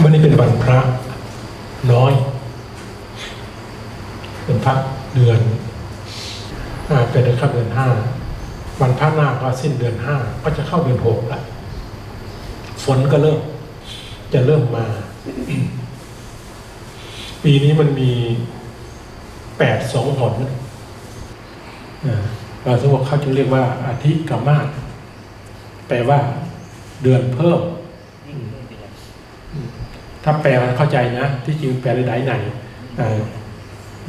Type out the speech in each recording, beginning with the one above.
วันนี้เป็นวันพระน้อย เป็นพระเดือนอาเป็นเข้าเดือนห้าวันพระหน้าก็สิ้นเดือนห้าก็จะเข้าเดือนหกละฝนก็เริ่ม จะเริ่มมา ปีนี้มันมีแปดสองหนอ่าเราสมมติเขาจึงเรียกว่าอาทิกามาแปลว่าเดือนเพิ่ม ถ้าแปลเข้าใจนะ ที่จริงแปลได้ไหนเ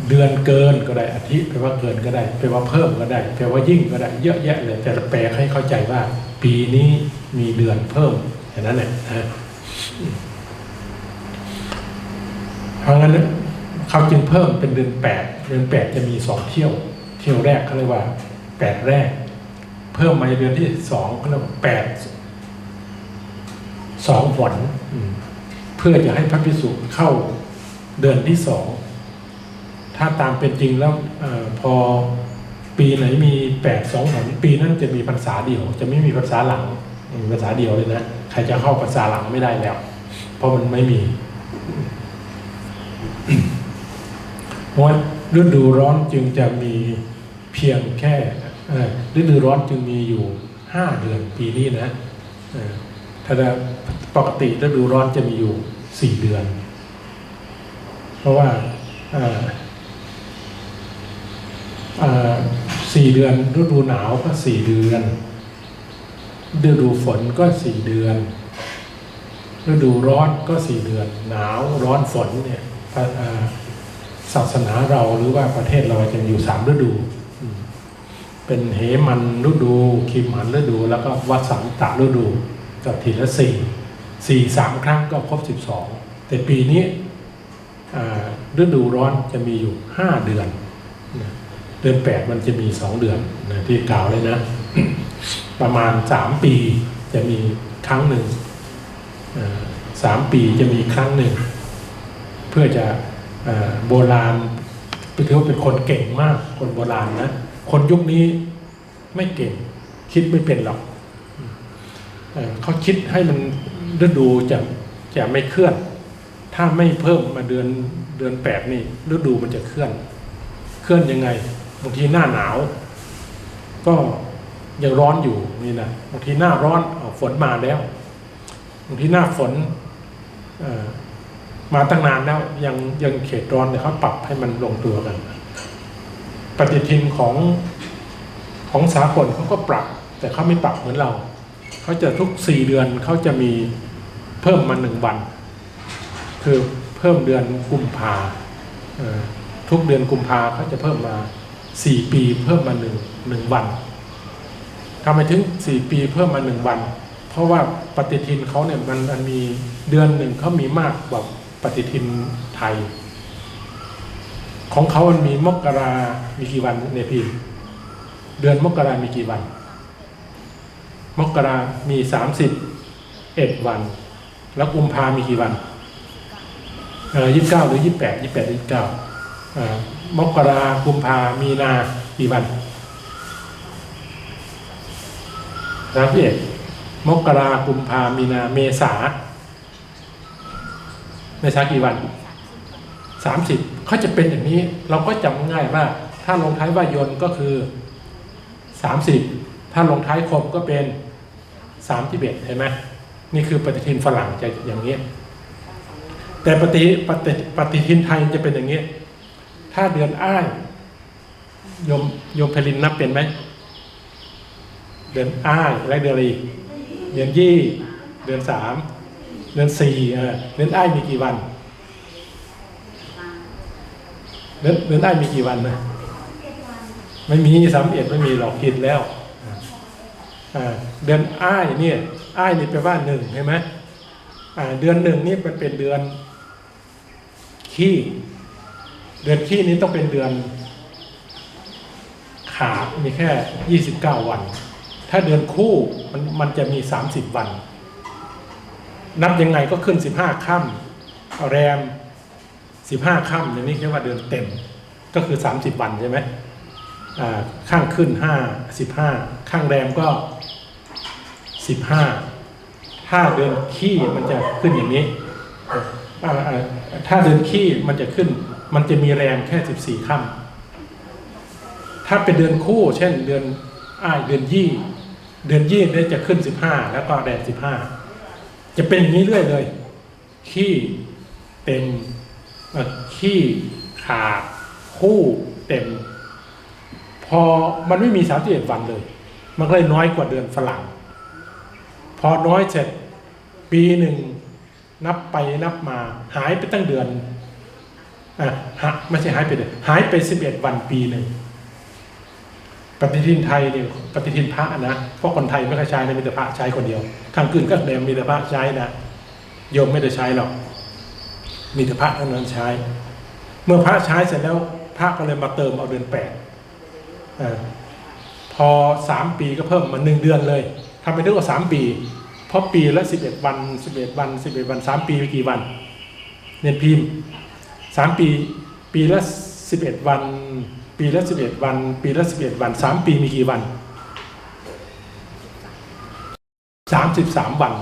เดือนเกินก็ได้อาทิตย์แปลว่าเกินก็ได้แปลว่าเพิ่มก็ได้แปลว่ายิ่งก็ได้ เยอะแยะเลยแต่แปลให้เข้าใจว่า ปีนี้มีเดือนเพิ่มอย่างนั้นแหละนะเพราะงั้นเขาจึงเพิ่มเป็นเดือนแปดเดือนแปดจะมีสองเที่ยว เที่ยวแรกเขาเรียกว่าแปดแรก เพิ่มมาในเดือนที่สองเขาเรียกว่าแปดสองฝนอื พื่อจะให้พระพิสุเข้าเดือนที่สอง ถ้าตามเป็นจริงแล้วออพอปีไหนมีแปดสองหนปีนั้นจะมีพรรษาเดียว จะไม่มีพรรษาหลังมีพรรษาเดียวเลยนะใครจะเข้าพรรษาหลังไม่ได้แล้ว เพราะมันไม่มีเพราะฤดูร้อนจึงจะมีเพียงแค่ฤดูร้อนจึงมีอยู่ห้าเดือนปีนี้นะถ้าปกติฤดูร้อนจะมีอยู่ สี่เดือน เพราะว่าสี่เดือนฤดูหนาวก็สี่เดือนฤดูฝนก็สี่เดือนฤดูร้อนก็สี่เดือน หนาวร้อนฝนเนี่ยศาสนาเราหรือว่าประเทศเราจะอยู่สามฤดู เป็นเหมันฤดูคิมหันฤดู แล้วก็วัสันตะฤดูกับทีละสี่ สี่สามครั้งก็ครบสิบสองแต่ปีนี้ฤดูร้อนจะมีอยู่ห้าเดือน เดือนแปดมันจะมีสองเดือนนะที่กล่าวเลยนะ ประมาณสามปีจะมีครั้งหนึ่งสามปีจะมีครั้งหนึ่ง เพื่อจะโบราณถือว่าเป็นคนเก่งมากคนโบราณนะ คนยุคนี้ไม่เก่ง คิดไม่เป็นหรอกเขาคิดให้มัน ฤดูจะจะไม่เคลื่อน ถ้าไม่เพิ่มมาเดือนเดือนแปดนี่ฤดูมันจะเคลื่อน เคลื่อนยังไงบางทีหน้าหนาว ก็ยังร้อนอยู่นี่นะบางทีหน้าร้อนอ้าวฝนมาแล้วบางทีหน้าฝนมาตั้งนานแล้วยังยังเขตร้อนเนี่ยเขาปรับให้มันลงตัวกัน ปฏิทินของของสากลเขาก็ปรับ แต่เขาไม่ปรับเหมือนเรา เขาจะทุกสี่เดือนเขาจะมีเพิ่มมาหนึ่งวัน คือเพิ่มเดือนกุมภาทุกเดือนกุมภาเขาจะเพิ่มมาสี่ปีเพิ่มมาหนึ่งหนึ่งวันทำไมถึงสี่ปีเพิ่มมาหนึ่งวัน เพราะว่าปฏิทินเขาเนี่ยมันมันมีเดือนหนึ่งเขามีมากกว่าปฏิทินไทย ของเขามันมีมกรามีกี่วันเนี่ยพี่เดือนมกรามีกี่วัน มกรามีสามสิบเอ็ดวัน แล้วกุมภามีกี่วันเออยี่สิบเก้าหรือยี่สิบแปดยี่สิบแปดยี่สิบเก้าอ่ามกรากุมภามีนากี่วันสามสิบเอ็ดมกรากุมภามีนาเมษาเมษากี่วันสามสิบเขาจะเป็นอย่างนี้ เราก็จำง่ายว่า ถ้าลงท้ายว่ายนก็คือสามสิบถ้าลงท้ายคมก็เป็น สามที่เบ็ดเห็นไหมนี่คือปฏิทินฝรั่งจะอย่างนี้ แต่ปฏิปฏิปฏิทินไทยจะเป็นอย่างนี้ ถ้าเดือนอ้ายโยมโยมเพลินนับเป็นไหม เดือนอ้ายและเดือนอะไรอีกเดือนยี่ เดือนสามเดือนสี่เออเดือนอ้ายมีกี่วัน เดือนเดือนได้มีกี่วันนะไม่มีสามเอ็ดไม่มีหรอกผิดแล้ว เดือนอ้ายเนี่ยอ้ายนี่แปลว่าหนึ่งใช่ไหมเดือนหนึ่งนี่มันเป็นเดือนขี้ เดือนขี้นี้ต้องเป็นเดือนขาดมีแค่ยี่สิบเก้าวัน ถ้าเดือนคู่มันมันจะมีสามสิบวัน นับยังไงก็ขึ้นสิบห้าค่ำแรมสิบห้าค่ำอย่างนี้เรียกว่าเดือนเต็มก็คือสามสิบวันใช่ไหมข้างขึ้นห้าสิบห้าข้างแรมก็ สิบห้าถ้าเดือนขี้มันจะขึ้นอย่างนี้ถ้าเดือนขี้มันจะขึ้น มันจะมีแรมแค่สิบสี่ค่ำถ้าเป็นเดือนคู่ เช่นเดือนอ้ายเดือนยี่ เดือนยี่เนี่ยจะขึ้นสิบห้าแล้วก็แรมสิบห้าจะเป็นอย่างนี้เรื่อยเลย ขี้เต็มขี้ขาดคู่เต็ม พอมันไม่มีสามสิบเอ็ดวันเลย มันก็เลยน้อยกว่าเดือนฝรั่ง อน้อยเสร็จ ปีหนึ่งนับไปนับมาหายไปตั้งเดือนอะฮะไม่ใช่หายไปเดือนหายไปสิบเอ็ดวันปีหนึ่งปฏิทินไทยเนี่ยปฏิทินพระนะเพราะคนไทยไม่ค่อยใช้นะมีแต่พระใช้คนเดียวทางอื่นก็เดิมมีแต่พระใช้นะโยมไม่ได้ใช้หรอกมีแต่พระเท่านั้นใช้ เมื่อพระใช้เสร็จแล้วพระก็เลยมาเติมเอาเดือนแปดอพอสามปีก็เพิ่มมาหนึ่งเดือนเลย ทำไปถึงว่าสามปี เพราะปีละสิบเอ็ดวันสิบเอ็ดวันสิบเอ็ดวันสามปีไปกี่วัน เรียนพิมพ์สามปี ปีละสิบเอ็ดวัน ปีละสิบเอ็ดวัน ปีละสิบเอ็ดวันสามปีมีกี่วันสามสิบสามวัน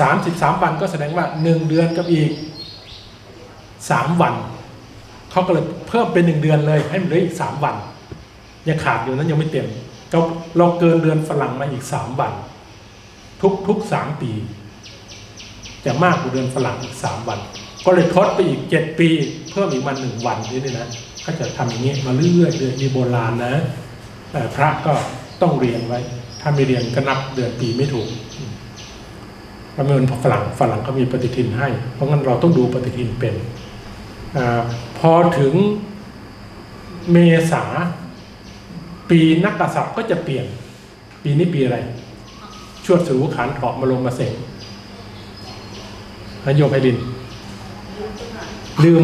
สามสิบสามวันก็แสดงว่าหนึ่งเดือนกับอีกสามวันเขาก็เลยเพิ่มเป็นหนึ่งเดือนเลยให้มันเหลืออีกสามวันยังขาดอยู่นั้นยังไม่เต็ม เราเราเกินเดือนฝรั่งมาอีกสามวันทุกทุกสามปีจะมากกว่าเดือนฝรั่งอีกสามวัน ก็เลยทดไปอีกเจ็ดปี เพิ่มอีกมาหนึ่งวันนี่นะก็จะทำอย่างนี้มาเรื่อยเดือนมีโบราณนะแต่พระก็ต้องเรียนไว้ ถ้าไม่เรียนก็นับเดือนปีไม่ถูกเพราะไม่เมือนฝรั่งฝรั่งเขามีปฏิทินให้ เพราะงั้นเราต้องดูปฏิทินเป็นอพอถึงเมษา ปีนักกษัตริย์ก็จะเปลี่ยน ปีนี้ปีอะไร ชวดสูขานเถาะมาลงมาเสงนโยมไพลิน ลืม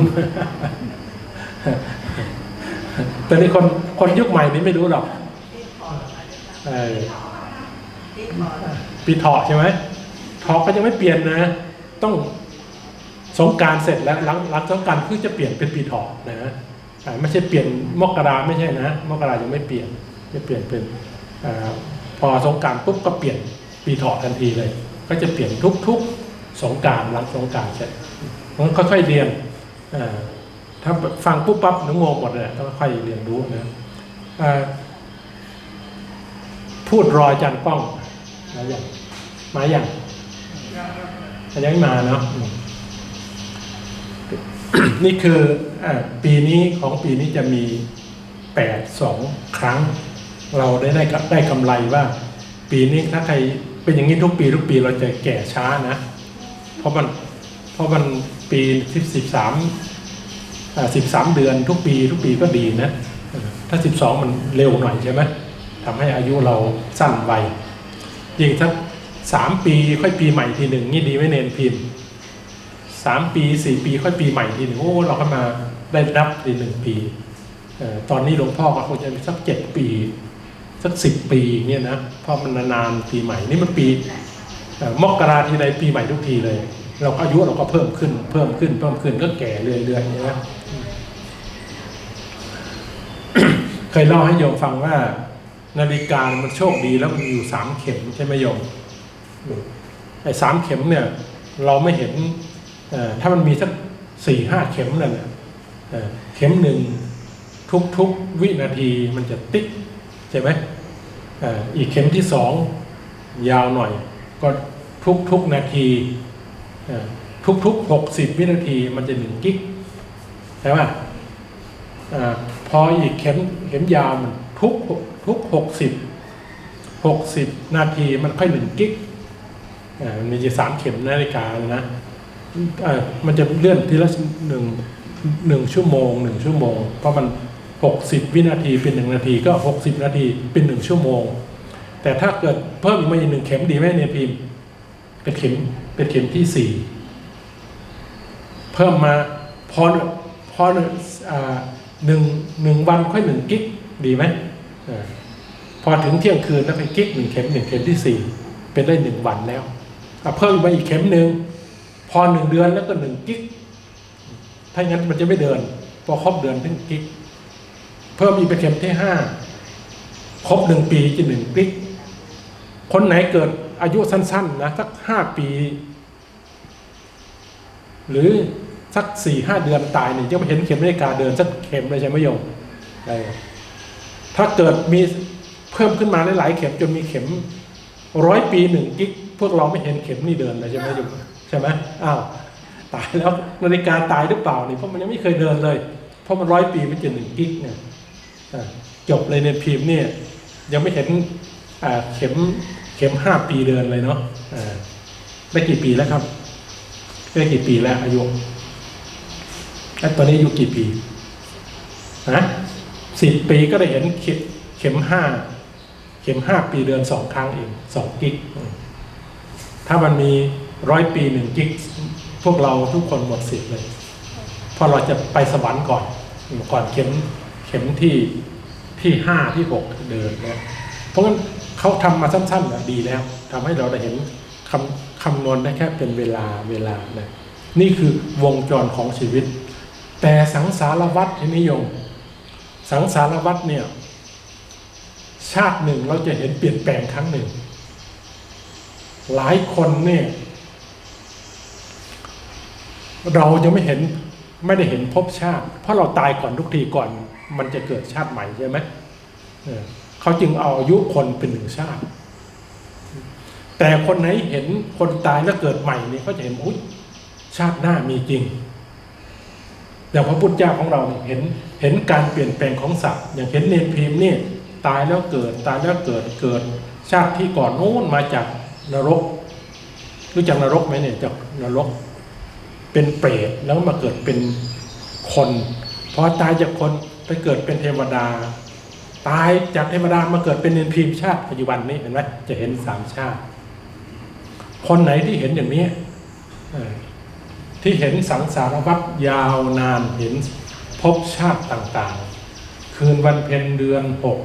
แต่นี่คนคนยุคใหม่นี้ไม่รู้หรอกปีเถาะใช่ไหมเถาะก็ยังไม่เปลี่ยนนะ ต้องสงการเสร็จแล้วหลังหลังสงการคือจะเปลี่ยนเป็นปีเถาะนะอ่า ไม่ใช่เปลี่ยนมกราไม่ใช่นะมกรายังไม่เปลี่ยนจะเปลี่ยนเป็นอพอสงการปุ๊บก็เปลี่ยนปีเถาะทันทีเลย ก็จะเปลี่ยนทุกๆสงการหลังสงการเสร็จมันค่อยๆเรียนถ้าฟังปุ๊บปั๊บหนูงงหมดเลยต้องค่อยเรียนรู้นะพูดรอยจันป้องมาอย่างมาอย่างยังไม่มาเนาะ นี่คืออปีนี้ของปีนี้จะมีแปดสองครั้ง เราได้ได้ได้กำไรว่า ปีนี้ถ้าใครเป็นอย่างนี้ทุกปี ทุกปีเราจะแก่ช้านะ เพราะมันเพราะมันปีที่สิบสามสิบสามเดือนทุกปีทุกปีก็ดีนะ ถ้าสิบสองมันเร็วหน่อยใช่ไหมทำให้อายุเราสั้นไปยิ่งถ้าสามปีค่อยปีใหม่ทีหนึ่งนี่ดีไม่เนนพิมพ์ สามปีสี่ปีค่อยปีใหม่ทีหนึ่งโอ้เราก็มาได้รับทีหนึ่งปีตอนนี้หลวงพ่อก็คงจะมีสักเจ็ดปีสักสิบปีเงี้ยนะเพราะมันนานๆปีใหม่นี่มันปีมกราทีไรปีใหม่ทุกทีเลย เราก็อายุเราก็เพิ่มขึ้น เพิ่มขึ้นเพิ่มขึ้นก็แก่เรื่อยๆอย่างเงี้ยนะเคยเล่าให้โยมฟังว่า นาฬิกามันโชคดีแล้วมันมีอยู่สามเข็มใช่ไหมโยมไอ้สามเข็มเนี่ย เราไม่เห็น ถ้ามันมีสักสี่ห้าเข็มนั่นน่ะเข็มหนึ่งทุกทุกๆวินาทีมันจะติ๊กใช่ไหมอ,อีกเข็มที่สองยาวหน่อย ก็ทุกทุกๆนาทีทุกทุกหกสิบวินาทีมันจะหนึ่งกิกใช่ไหมอ่าพออีกเข็มเข็มยาวมันทุกทุกหกสิบหกสิบนาทีมันค่อยหนึ่งกิกมันมีสามเข็มนาฬิกานะ มันจะเลื่อนทีละหนึ่งหนึ่งชั่วโมงหนึ่งชั่วโมง เพราะมันหกสิบวินาทีเป็นหนึ่งนาทีก็หกสิบนาทีเป็นหนึ่งชั่วโมง แต่ถ้าเกิดเพิ่มอีกมาอีกหนึ่งเข็มดีไหมเนี่ยพิมพ์ เป็นเข็มเป็นเข็มที่สี่เพิ่มมาพอพอหนึ่งหนึ่งวันค่อยหนึ่งกิกดีไหมพอถึงเที่ยงคืนแล้วไปกิกหนึ่งเข็มหนึ่งเข็มที่สี่เป็นได้หนึ่งวันแล้วเพิ่มมาอีกเข็มหนึ่ง พอหนึ่งเดือนแล้วก็หนึ่งกิก ถ้าอย่างนั้นมันจะไม่เดิน พอครบเดือนถึงกิก เพิ่มอีกเป็นเข็มที่ห้าครบหนึ่งปีจะหนึ่งกิก คนไหนเกิดอายุสั้น ๆ นะสักห้าปี หรือสักสี่ห้าเดือนตายเนี่ยยังไม่เห็นเข็มนาฬิกาเดินสักเข็มเลยใช่ไหมโยมถ้าเกิดมีเพิ่มขึ้นมาหลายๆเข็มจนมีเข็มร้อยปีหนึ่งกิ๊กพวกเราไม่เห็นเข็มนี่เดินเลยใช่ไหมโยม ใช่ไหมอ้าวตายแล้วนาฬิกาตายหรือเปล่านี่เพราะมันยังไม่เคยเดินเลย เพราะมันร้อยปีไม่เจอหนึ่งกิกเนี่ยจบเลยในพิมพ์เนี่ยยังไม่เห็นเข็มเข็มห้าปีเดินเลยเนาะอได้กี่ปีแล้วครับได้กี่ปีแล้วอายุแล้วตอนนี้อายุกี่ปีฮะสิบปีก็ได้เห็นเข็มเข็มห้าเข็มห้าปีเดือนสองครั้งเองสองกิก ถ้ามันมี ร้อยปีหนึ่งกิกพวกเราทุกคนหมดสิทธิ์เลย เพราะเราจะไปสวรรค์ก่อนก่อนเข็มเข็มที่ที่ห้าที่หกเดินนะเพราะงั้นเขาทำมาสั้นๆนะดีแล้วทำให้เราได้เห็นคำคำนวณได้แค่เป็นเวลาเวลานะนี่คือวงจรของชีวิต แต่สังสารวัฏที่นิยม สังสารวัฏเนี่ย ชาติหนึ่งเราจะเห็นเปลี่ยนแปลงครั้งหนึ่ง หลายคนเนี่ย เราจะไม่เห็นไม่ได้เห็นภพชาติ เพราะเราตายก่อนทุกทีก่อน มันจะเกิดชาติใหม่ใช่ไหมเออเขาจึงเอาอายุคนเป็นหนึ่งชาติ แต่คนไหนเห็นคนตายแล้วเกิดใหม่นี่เขาจะเห็นอุ้ยชาติหน้ามีจริงอย่างพระพุทธเจ้าของเราเห็นเห็นการเปลี่ยนแปลงของสัตว์ อย่างเห็นเนรพิมพ์เนี่ยตายแล้วเกิด ตายแล้วเกิดเกิด ชาติที่ก่อนโน้นมาจากนรก รู้จักนรกไหมเนี่ยจากนรก เป็นเปรตแล้วมาเกิดเป็นคนพอตายจากคนไปเกิดเป็นเทวดา ตายจากเทวดามาเกิดเป็นเนรพิมพ์ชาติปัจจุบันนี้เห็นไหมจะเห็นสามชาติ คนไหนที่เห็นอย่างนี้ที่เห็นสังสารวัฏยาวนานเห็นภพชาติต่างๆ คืนวันเพ็ญเดือนหก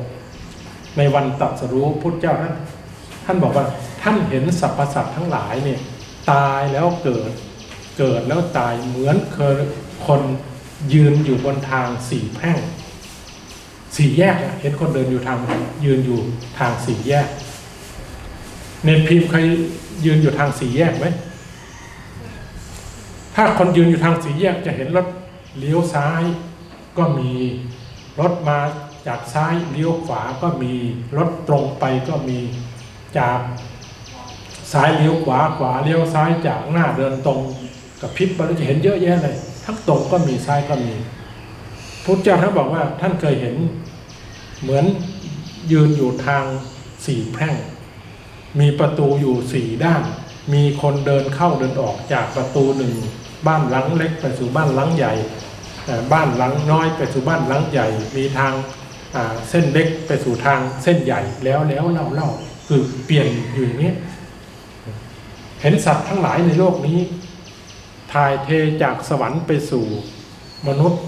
ในวันตรัสรู้พุทธเจ้าท่านท่านบอกว่าท่านเห็นสรรพสัตว์ทั้งหลายเนี่ยตายแล้วเกิด เกิดแล้วตายเหมือนเคยคนยืนอยู่บนทางสี่แพร่ง สี่แยกเห็นคนเดินอยู่ทางยืนอยู่ทางสี่แยกเนนพิมพ์เคยยืนอยู่ทางสี่แยกไหมถ้าคนยืนอยู่ทางสี่แยกจะเห็นรถเลี้ยวซ้ายก็มีรถมาจากซ้ายเลี้ยวขวาก็มีรถตรงไปก็มีจากซ้ายเลี้ยวขวาขวาเลี้ยวซ้ายจากหน้าเดินตรง กับพริบไปแล้วจะเห็นเยอะแยะเลย ทั้งตรงก็มีซ้ายก็มีพุทธเจ้าท่านบอกว่าท่านเคยเห็นเหมือนยืนอยู่ทางสี่แพร่ง มีประตูอยู่สี่ด้าน มีคนเดินเข้าเดินออกจากประตูหนึ่ง บ้านหลังเล็กไปสู่บ้านหลังใหญ่ บ้านหลังน้อยไปสู่บ้านหลังใหญ่ มีทางเส้นเล็กไปสู่ทางเส้นใหญ่แล้วแล้วเล่าเล่าคือเปลี่ยนอยู่อย่างนี้ เห็นสัตว์ทั้งหลายในโลกนี้ ถ่ายเทจากสวรรค์ไปสู่มนุษย์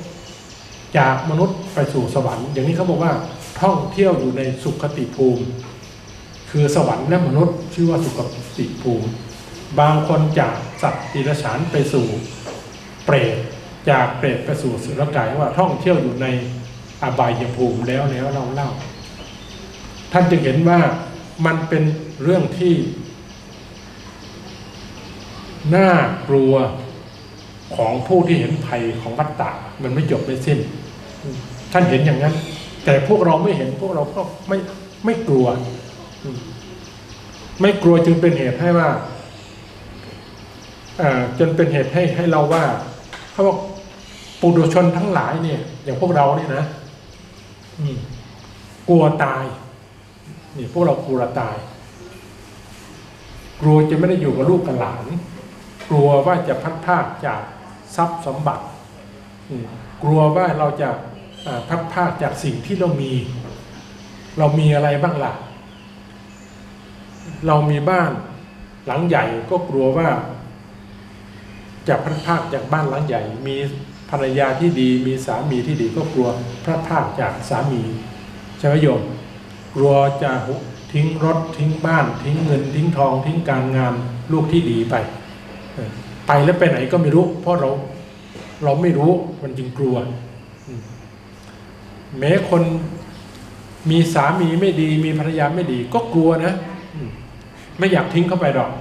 จากมนุษย์ไปสู่สวรรค์ อย่างนี้เขาบอกว่าท่องเที่ยวอยู่ในสุขติภูมิ คือสวรรค์และมนุษย์ ชื่อว่าสุขติภูมิ บางคนจากสัตว์ติรฉานไปสู่เปรตจากเปรตไปสู่สุรกายว่าท่องเที่ยวอยู่ในอบายภูมิแล้วแล้วเล่าเล่า ท่านจึงเห็นว่ามันเป็นเรื่องที่น่ากลัว ของผู้ที่เห็นภัยของวัฏฏะมันไม่จบไม่สิ้น ท่านเห็นอย่างนั้น แต่พวกเราไม่เห็นพวกเราก็ไม่ไม่กลัว ไม่กลัวจึงเป็นเหตุให้ว่าอ่าจนเป็นเหตุให้ให้เราว่าเขาบอกปุถุชนทั้งหลายเนี่ย อย่างพวกเราเนี่ยนะกลัวตายนี่พวกเรากลัวตาย กลัวจะไม่ได้อยู่กับลูกกับหลาน กลัวว่าจะพัดพรากจาก ทรัพย์สมบัติ กลัวว่าเราจะอ่าพัดพรากจากสิ่งที่เรามี เรามีอะไรบ้างล่ะ เรามีบ้านหลังใหญ่ก็กลัวว่าจะพัดพรากจากบ้านหลังใหญ่ มีภรรยาที่ดี มีสามีที่ดีก็กลัวพลาดพรากจากสามีใช่ไหมโยมกลัวจะทิ้งรถทิ้งบ้าน ทิ้งเงินทิ้งทองทิ้งการงานลูกที่ดีไป ไปแล้วไปไหนก็ไม่รู้ เพราะเราเราไม่รู้มันจึงกลัว แม้คนมีสามีไม่ดี มีภรรยาไม่ดี ก็กลัวนะ ไม่อยากทิ้งเข้าไปหรอก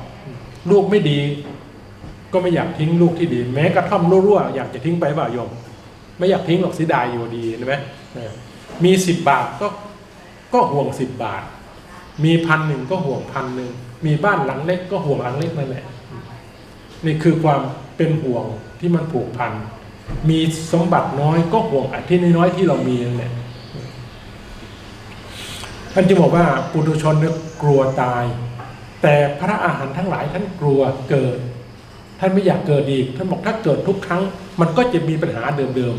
ลูกไม่ดี ก็ไม่อยากทิ้งลูกที่ดี แม้กระท่อมรั่วๆอยากจะทิ้งไปเปล่าโยม ไม่อยากทิ้งหรอกเสียดายอยู่ดีเห็นไหมมีสิบบาทก็ก็ห่วงสิบบาท มีพันหนึ่งก็ห่วงพันหนึ่ง มีบ้านหลังเล็กก็ห่วงหลังเล็กนั่นแหละ นี่คือความเป็นห่วงที่มันผูกพัน มีสมบัติน้อยก็ห่วงอันที่น้อยๆที่เรามีนั่นแหละท่านจึงบอกว่าปุถุชนเนี่ยกลัวตาย แต่พระอาหารทั้งหลายท่านกลัวเกิด ท่านไม่อยากเกิดอีกท่านบอกถ้าเกิดทุกครั้ง มันก็จะมีปัญหาเดิม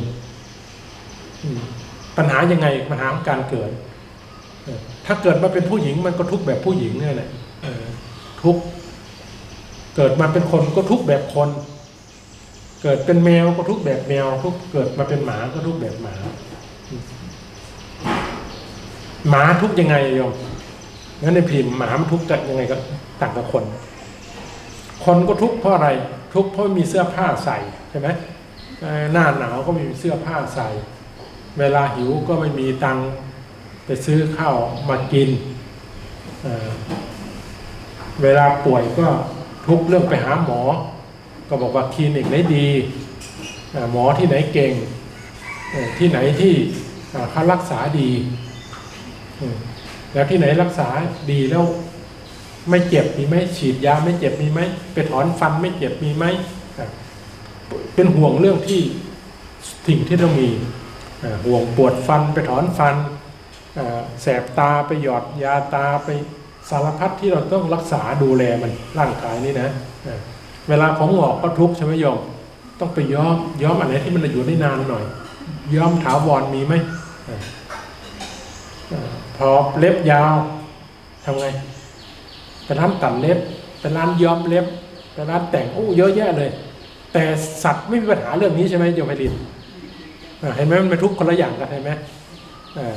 ๆปัญหายังไงปัญหาของการเกิด ถ้าเกิดมาเป็นผู้หญิงมันก็ทุกแบบผู้หญิงเนี่ยแหละทุก เกิดมาเป็นคนก็ทุกแบบคน เกิดเป็นแมวก็ทุกแบบแมวทุกเกิดมาเป็นหมาก็ทุกแบบหมา หมาทุกยังไงโยมงั้นในพิมพ์หมามันทุกข์กันยังไงก็ต่างกับคน คนก็ทุกเพราะอะไร ทุกเพราะมีเสื้อผ้าใส่ใช่ไหมหน้าหนาวก็ไม่มีเสื้อผ้าใส่ เวลาหิวก็ไม่มีตังค์ไปซื้อข้าวมากินเเวลาป่วยก็ ทุกเรื่องไปหาหมอ ก็บอกว่าคลินิกไหนดีหมอที่ไหนเก่งที่ไหนที่เขารักษาดีแล้วที่ไหนรักษาดีแล้วไม่เจ็บมีไหมฉีดยาไม่เจ็บมีไหมไปถอนฟันไม่เจ็บมีไหมเป็นห่วงเรื่องที่สิ่งที่เรามีห่วงปวดฟันไปถอนฟันแสบตาไปหยอดยาตาไป สารพัดที่เราต้องรักษาดูแลมันร่างกายนี่นะเวลาผมหงอกก็ทุกข์ใช่ไหมโยมต้องไปย้อมย้อมอันไหนที่มันอยู่ได้นานหน่อย ย้อมถาวรมีไหมอะอะพอเล็บยาวทำไงเป็นร้านตัดเล็บเป็นร้านย้อมเล็บเป็นร้านแต่งโอ้เยอะแยะเลย แต่สัตว์ไม่มีปัญหาเรื่องนี้ใช่ไหมโยมไพลินเห็นไหมมันเป็นทุกข์คนละอย่างกันเห็นไหมอ่า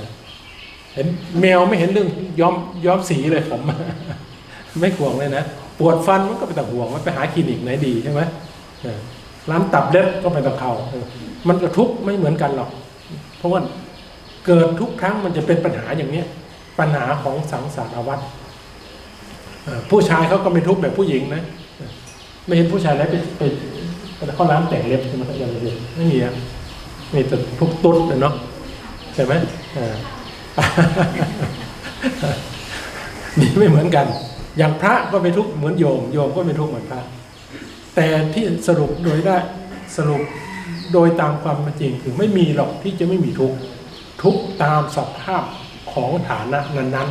เห็นแมวไม่เห็นเรื่องย้อมย้อมสีเลยผม ไม่ห่วงเลยนะปวดฟันมันก็ไปต่ห่วงมันไปหาคลินิกไหนดีใช่ไหมร้านตัดเล็บก็ไปตะเขามันก็ทุกไม่เหมือนกันหรอก เพราะว่าเกิดทุกครั้งมันจะเป็นปัญหาอย่างเนี้ยปัญหาของสังสารวัฏผู้ชายเขาก็ไม่ทุกแบบผู้หญิงนะไม่เห็นผู้ชายแล้วไปไปไปเข้าร้านแต่งเล็บใช่ไหมครับอย่างเดียวไม่มีอะมีแต่ทุกตุ๊ดเลยเนาะใช่ไหมอ่า นี่ไม่เหมือนกัน อย่างพระก็ไม่ทุกข์เหมือนโยม โยมก็ไม่ทุกข์เหมือนพระ แต่ที่สรุปโดยได้สรุปโดยตามความเป็นจริงคือไม่มีหรอกที่จะไม่มีทุกข์ทุกข์ตามสภาพของฐานะนั้น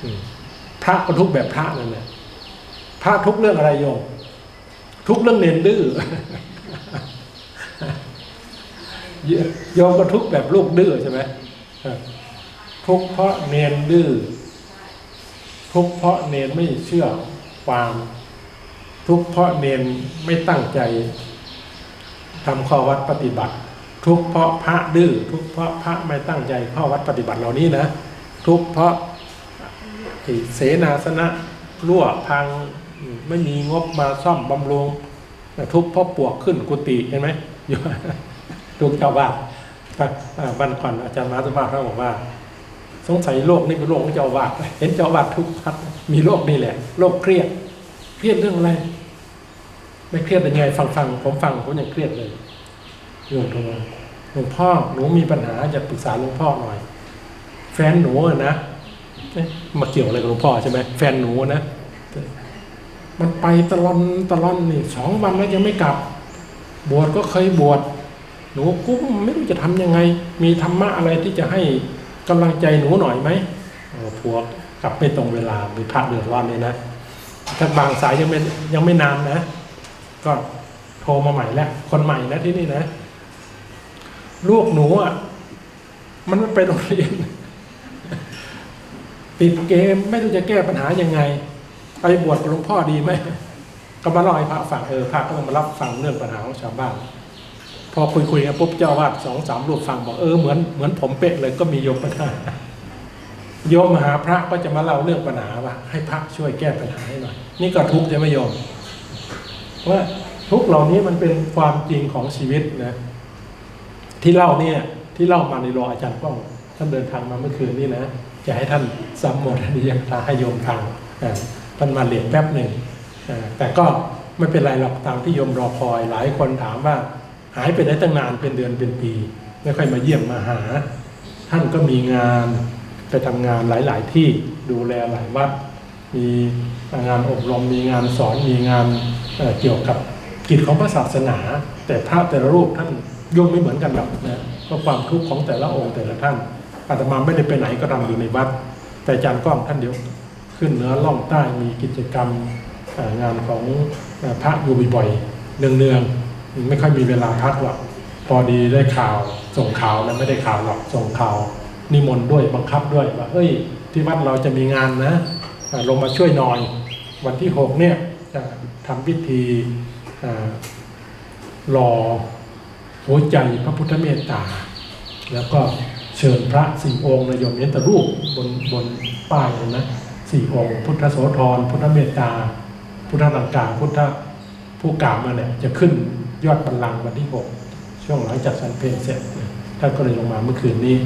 ๆพระก็ทุกข์แบบพระนั่นแหละพระทุกข์เรื่องอะไรโยม ทุกข์เรื่องเนนดื้อโยมก็ทุกแบบลูกดื้อใช่ไหม ทุกเพราะเนนดื้อทุกเพราะเนนไม่เชื่อความ ทุกเพราะเนนไม่ตั้งใจทำข้อวัดปฏิบัติ ทุกเพราะพระดื้อทุกเพราะพระไม่ตั้งใจข้อวัดปฏิบัติเหล่านี้นะ ทุกเพราะเสนาสนะรั่วพังไม่มีงบมาซ่อมบำรุงทุกเพราะปวกขึ้นกุฏิเห็นไหมอยู่ทุกเจ้าบ้านบ้านก่อนอาจารย์มาสมาเขาบอกว่า งสัยโรคนี่เป็นโรคของเจ้าอวาดเห็นเจ้าอวาดทุกพัดมีโรคนี่แหละโรคเครียดเครียดเรื่องอะไรไม่เครียดยังไงฟังฟังผมฟังผมยังเครียดเลยโยมโทรหลวงพ่อหนูมีปัญหาจะปรึกษาหลวงพ่อหน่อย แฟนหนูนะมาเกี่ยวอะไรกับหลวงพ่อใช่ไหมแฟนหนูนะมันไปตลอนตลอนนี่สองวันแล้วยังไม่กลับ บวชก็เคยบวชหนูกุ้มไม่รู้จะทำยังไง มีธรรมะอะไรที่จะให้ กำลังใจหนูหน่อยไหมเออผัวกลับไม่ตรงเวลามีพระเดือดร้อนเลยนะ ถ้าบางสายยังไม่ยังไม่นานนะ ก็โทรมาใหม่แล้ว คนใหม่นะที่นี่นะ ลูกหนูอะ มันไม่ไปโรงเรียน ติดเกมไม่รู้จะแก้ปัญหายังไง ไปบวชกับหลวงพ่อดีไหมก็มาเล่าให้พระฟังเออพระก็ต้องมารับฟังเรื่องปัญหาของชาวบ้าน พอคุยคุยๆกันปุ๊บเจ้าวาดสองสามรูปฟังบอกเออเหมือนเหมือนผมเป๊ะเลยก็มีโยมปัญหาโยมมาหาพระก็จะมาเล่าเรื่องปัญหาว่าให้พระช่วยแก้ปัญหาให้หน่อยนี่ก็ทุกข์ใช่ไหมโยมว่าทุกเหล่านี้มันเป็นความจริงของชีวิตนะ ที่เล่าเนี่ยที่เล่ามาในรออาจารย์ป้องท่านเดินทางมาเมื่อคืนนี้นะจะให้ท่านสัมโมทนิยมทาให้โยมทางอ่าท่านมาเหรียญแป๊บหนึ่งแต่ก็ไม่เป็นไรหรอกตามที่โยมรอคอยหลายคนถามว่า หายไปได้ตั้งนานเป็นเดือนเป็นปี ไม่ค่อยมาเยี่ยมมาหา ท่านก็มีงานไปทำงานหลาย ๆ ที่ดูแลหลายวัดมีงานอบรมมีงานสอนมีงานเเกี่ยวกับกิจของพระศาสนา แต่พระแต่ละรูปท่านย่อมไม่เหมือนกันหรอกนะเพราะความทุกข์ของแต่ละองค์แต่ละท่านอาตมาไม่ได้ไปไหนก็ทำอยู่ในวัด แต่อาจารย์ก้องท่านเดียวขึ้นเหนือล่องใต้มีกิจกรรมงานของพระอยู่บ่อยๆเนืองๆ ไม่ค่อยมีเวลาพักหรอกพอดีได้ข่าวส่งข่าวนะไม่ได้ข่าวหรอกส่งข่าวนิมนต์ด้วยบังคับด้วยว่าเอ้ย ที่วัดเราจะมีงานนะลงมาช่วยหน่อย วันที่หกเนี่ยจะทำพิธีอ่ารอหัวใจพระพุทธเมตตา แล้วก็เชิญพระสี่องค์นายมเนตรูปบนบนป้ายเลยนะสี่องค์ พุทธโสธรพุทธเมตตา พุทธลังกาพุทธผู้กล่าวมาเนี่ยจะขึ้น ยอดบัลลังก์วันที่ 6 ช่วงหลังจากสันเพลเสร็จท่านก็เลยลงมาเมื่อคืนนี้